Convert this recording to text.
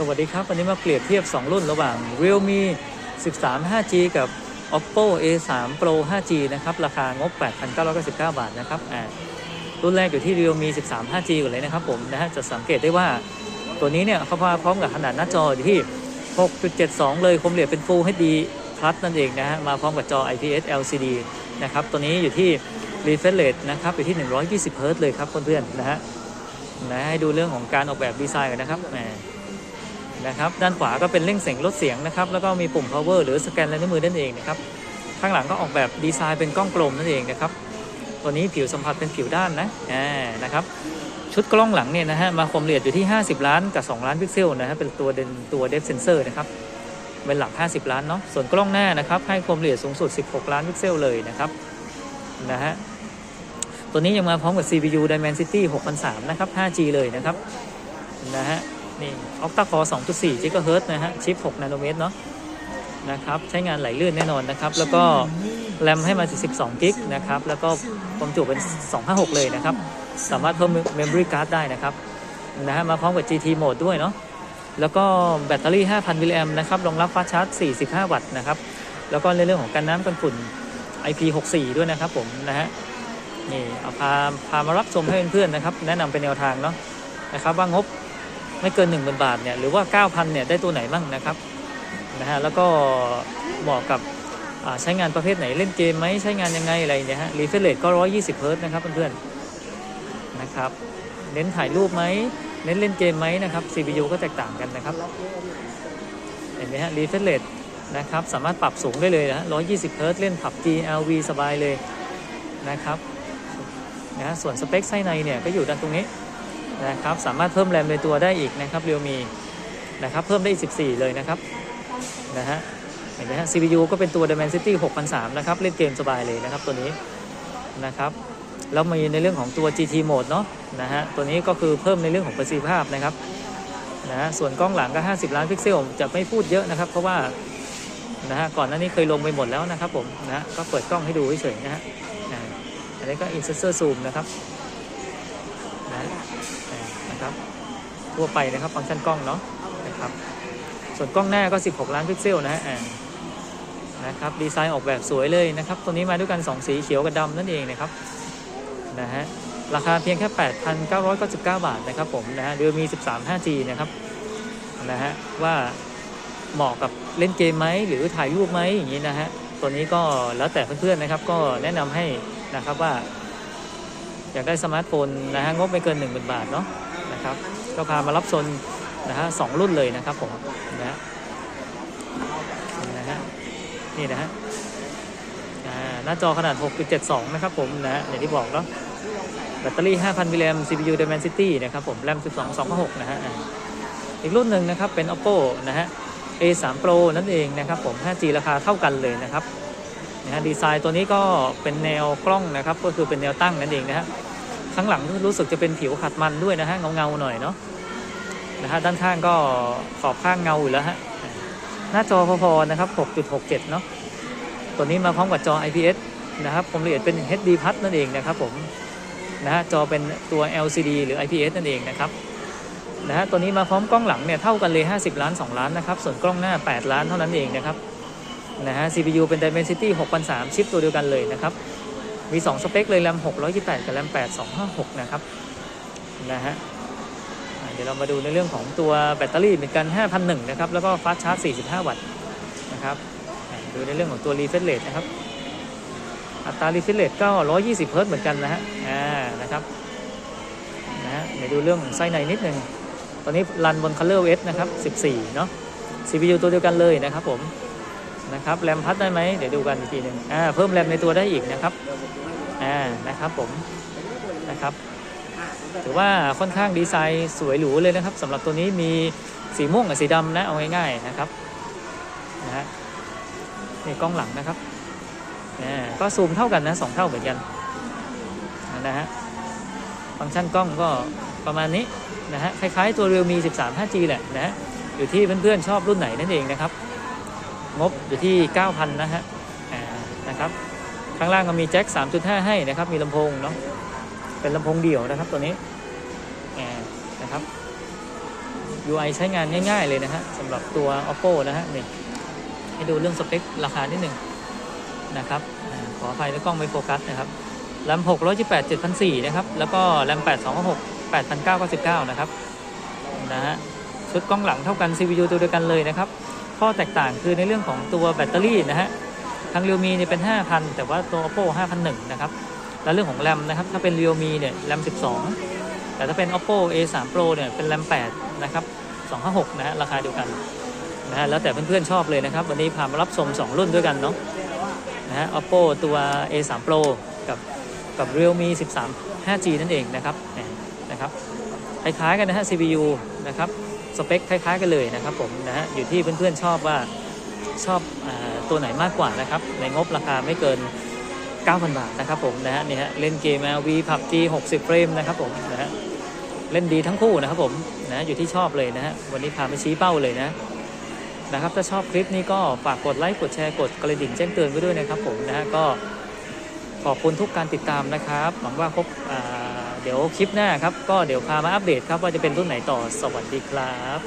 สวัสดีครับ วันนี้มาเปรียบเทียบ 2 รุ่นระหว่าง Realme 13 5G กับ Oppo A3 Pro 5G นะครับ ราคางบ 8,999 บาทนะครับอ่ารุ่นแรกอยู่ที่ Realme 13 5G ก่อนเลยนะครับผมนะฮะจะสังเกตได้ว่าตัวนี้เนี่ยเขามาพร้อมกับขนาดหน้าจออยู่ที่ 6.72 เลยคมเหลี่ยมเป็น Full HD Plus นั่นเองนะฮะมาพร้อมกับจอ IPS LCD นะครับตัวนี้อยู่ที่ refresh rate นะครับอยู่ที่ 120 Hz เลยครับเพื่อนๆนะฮะนะให้ดูเรื่องของการออกแบบดีไซน์กันนะครับแหม นะครับ ด้านขวาก็เป็นเร่งเสียงลดเสียงนะครับ แล้วก็มีปุ่ม power หรือสแกนลายนิ้วมือนั่นเองนะครับ ข้างหลังก็ออกแบบดีไซน์เป็นกล้องกลมนั่นเองนะครับ ตัวนี้ผิวสัมผัสเป็นผิวด้านนะอ่านะครับ ชุดกล้องหลังเนี่ยนะฮะ มาคมละเอียดอยู่ที่ 50 ล้านกับ 2 ล้านพิกเซลนะฮะ เป็นตัวเดนตัวเดฟเซนเซอร์นะครับเป็นหลัก 50 ล้านเนาะ ส่วนกล้องหน้านะครับ ให้ความละเอียดสูงสุด 16 ล้านพิกเซลเลยนะครับ นะฮะ ตัวนี้ยังมาพร้อมกับ CPU Dimensity 6003 นะครับ 5G เลยนะครับ นะฮะ นี่ Octa Core 2.4 GHz นะฮะชิป 6 นาโนเมตรเนาะนะครับใช้งานไหลลื่นแน่นอนนะครับ แล้วก็แรมให้มาถึง12 กิกนะครับ แล้วก็ความจุเป็น 256 เลยนะครับ สามารถเพิ่ม Memory Card ได้นะครับนะฮะมาพร้อมกับ GT Mode ด้วยเนาะแล้วก็แบตเตอรี่ 5,000 มิลลิแอมนะครับรองรับฟาสต์ชาร์จ 45 วัตต์นะครับ แล้วก็ในเรื่องของกันน้ำกันฝุ่น IP64 ด้วยนะครับผมนะฮะนี่เอาพาพามารับชมให้เพื่อนๆนะครับ แนะนำเป็นแนวทางเนาะนะครับว่างบ ไม่เกิน 1 0,000 บาทเนี่ยหรือว่า 9,000เนี่ยได้ตัวไหนบ้างนะครับนะฮะแล้วก็เหมาะกับใช้งานประเภทไหนเล่นเกมไหมใช้งานยังไงอะไรเนี่ยฮะรีเฟรชเรทก็ 120 เฮิร์ตนะครับเพื่อนๆนะครับเน้นถ่ายรูปไหมเน้นเล่นเกมไหมนะครับ CPU ก็แตกต่างกันนะครับเห็นไหมฮะรีเฟรชเรทนะครับสามารถปรับสูงได้เลยนะ120 เฮิร์ตเล่นผับ GLV สบายเลยนะครับนะฮะส่วนสเปคไส้ในเนี่ยก็อยู่ด้านตรงนี้ นะครับสามารถเพิ่มแรมในตัวได้อีกนะครับเรียวมีนะครับเพิ่มได้อีก14 เลยนะครับนะฮะเห็นไหมฮะ CPU ก็เป็นตัว Dimensity 6003 นะครับ เล่นเกมสบายเลยนะครับตัวนี้นะครับแล้วมีในเรื่องของตัว GT Mode เนาะนะฮะตัวนี้ก็คือเพิ่มในเรื่องของประสิทธิภาพนะครับนะฮะส่วนกล้องหลังก็ 50 ล้านพิกเซลจะไม่พูดเยอะนะครับ เพราะว่านะฮะก่อนหน้านี้เคยลงไปหมดแล้วนะครับผมนะฮะก็เปิดกล้องให้ดูเฉยๆนะฮะอันนี้ก็ Insert Zoom นะครับ ทั่วไปนะครับ ฟังก์ชันกล้องเนาะนะครับ ส่วนกล้องหน้าก็ 16 ล้านพิกเซลนะฮะนะครับดีไซน์ออกแบบสวยเลยนะครับ ตัวนี้มาด้วยกัน 2 สีเขียวกับดำนั่นเองนะครับนะฮะราคาเพียงแค่ 8,999 บาทนะครับผมนะฮะเดือมี 13 5G นะครับนะฮะว่าเหมาะกับเล่นเกมไหมหรือถ่ายรูปไหมอย่างนี้นะฮะตัวนี้ก็แล้วแต่เพื่อนๆนะครับ ก็แนะนำให้นะครับว่า อยากได้สมาร์ทโฟนนะฮะงบไม่เกิน1 0,000บาทเนาะ นะครับ ก็พามารับชนนะฮะสองรุ่นเลยนะครับผมนะฮะนะฮะนี่นะฮะหน้าจอขนาด 6.72 นะครับผมนะฮะอย่างที่บอกเนาะแบตเตอรี่ 5,000 มิลลิแอม CPU Dimensity นะครับผม แรม 12.26 นะฮะอีกรุ่นหนึ่งนะครับเป็น Oppo นะฮะ A3 Pro นั่นเองนะครับผม 5G ราคาเท่ากันเลยนะครับนะฮะดีไซน์ตัวนี้ก็เป็นแนวกล้องนะครับ ก็คือเป็นแนวตั้งนั่นเองนะฮะ ข้างหลังรู้สึกจะเป็นผิวขัดมันด้วยนะฮะเงาเงาหน่อยเนาะนะฮะด้านข้างก็ขอบข้างเงาอยู่แล้วฮะหน้าจอพอๆนะครับ 6.67 เนาะตัวนี้มาพร้อมกับจอ IPS นะครับผมละเอียดเป็น HD Plus นั่นเองนะครับผมนะฮะจอเป็นตัว LCD หรือ IPS นั่นเองนะครับนะฮะตัวนี้มาพร้อมกล้องหลังเนี่ยเท่ากันเลย 50 ล้าน 2 ล้านนะครับ ส่วนกล้องหน้า 8 ล้านเท่านั้นเองนะครับนะฮะ CPU เป็น Dimensity 6003 ชิปตัวเดียวกันเลยนะครับ มี 2 สเปคเลยแรม628 กับแรม8256 นะครับนะฮะเดี๋ยวเรามาดูในเรื่องของตัวแบตเตอรี่เป็นกัน5,001นะครับ แล้วก็ฟาสชาร์จ 45 วัตต์นะครับดูในเรื่องของตัวรีเฟรชเรทนะครับ อัตรารีเฟรชเรทก็ 120 เฮิร์ตซ์เหมือนกันนะฮะอ่านะครับนะฮะเดี๋ยวดูเรื่องของไส้ในนิดนึงตอนนี้รันบน Color OS นะครับ 14 เนาะ CPU ตัวเดียวกันเลยนะครับผม นะครับแรมพัดได้ไหมเดี๋ยวดูกันอีกทีหนึ่งอ่าเพิ่มแรมในตัวได้อีกนะครับอ่านะครับผมนะครับถือว่าค่อนข้างดีไซน์สวยหรูเลยนะครับสำหรับตัวนี้มีสีม่วงกับสีดำนะเอาง่ายๆนะครับนะฮะนี่กล้องหลังนะครับอ่าก็ซูมเท่ากันนะสองเท่าเหมือนกันนะฮะฟังก์ชันกล้องก็ประมาณนี้นะฮะคล้ายๆตัว Realme 13 5G แหละนะฮะอยู่ที่เพื่อนๆชอบรุ่นไหนนั่นเองนะครับ งบอยู่ที่ 9,000 นะฮะนะครับ ข้างล่างก็มีแจ็ค 3.5 ให้นะครับ มีลำโพงเนาะ เป็นลำโพงเดี่ยวนะครับตัวนี้นะครับ UI ใช้งานง่าย ๆ เลยนะฮะสำหรับตัว oppo นะฮะนี่ให้ดูเรื่องสเปคราคานิดหนึ่งนะครับขออภัยในกล้องไม่โฟกัสนะครับแรม628 7,400นะครับ แล้วก็แรม8 2 6 8,999 นะครับ นะฮะ ชุดกล้องหลังเท่ากัน CPU ตัวเดียวกันเลยนะครับ ข้อแตกต่างคือในเรื่องของตัวแบตเตอรี่นะฮะทาง Realme เนี่ยเป็น 5,000 แต่ว่าตัว Oppo 5,001นะครับแล้วเรื่องของแรมนะครับถ้าเป็น Realme เนี่ยแรม12 แต่ถ้าเป็น Oppo A3 Pro เนี่ยเป็นแรม8นะครับ256นะฮะราคาเดียวกันนะฮะแล้วแต่เพื่อนๆชอบเลยนะครับ วันนี้พามารับชม2 รุ่นด้วยกันเนาะนะฮะ Oppo ตัว A3 Pro กับกับ Realme 13 5G นั่นเองนะครับนะครับคล้ายๆกันนะฮะ CPU นะครับ สเปคคล้ายๆกันเลยนะครับผมนะฮะอยู่ที่เพื่อนๆชอบว่าชอบอตัวไหนมากกว่านะครับ ในงบราคาไม่เกิน 9,000 บาทนะครับผมนะฮะนี่ฮะเล่นเกม LV PUBG 60 เฟรมนะครับผมนะฮะเล่นดีทั้งคู่นะครับผมนะอยู่ที่ชอบเลยนะฮะวันนี้พาไปชี้เป้าเลยนะนะครับถ้าชอบคลิปนี้ก็ฝากกดไลค์กดแชร์กดกระดิ่งแจ้งเตือนไว้ด้วยนะครับผมนะฮะก็ขอบคุณทุกการติดตามนะครับ หวังว่าพบอ่า เดี๋ยวคลิปหน้าครับ ก็เดี๋ยวพามาอัปเดตครับว่าจะเป็นรุ่นไหนต่อสวัสดีครับ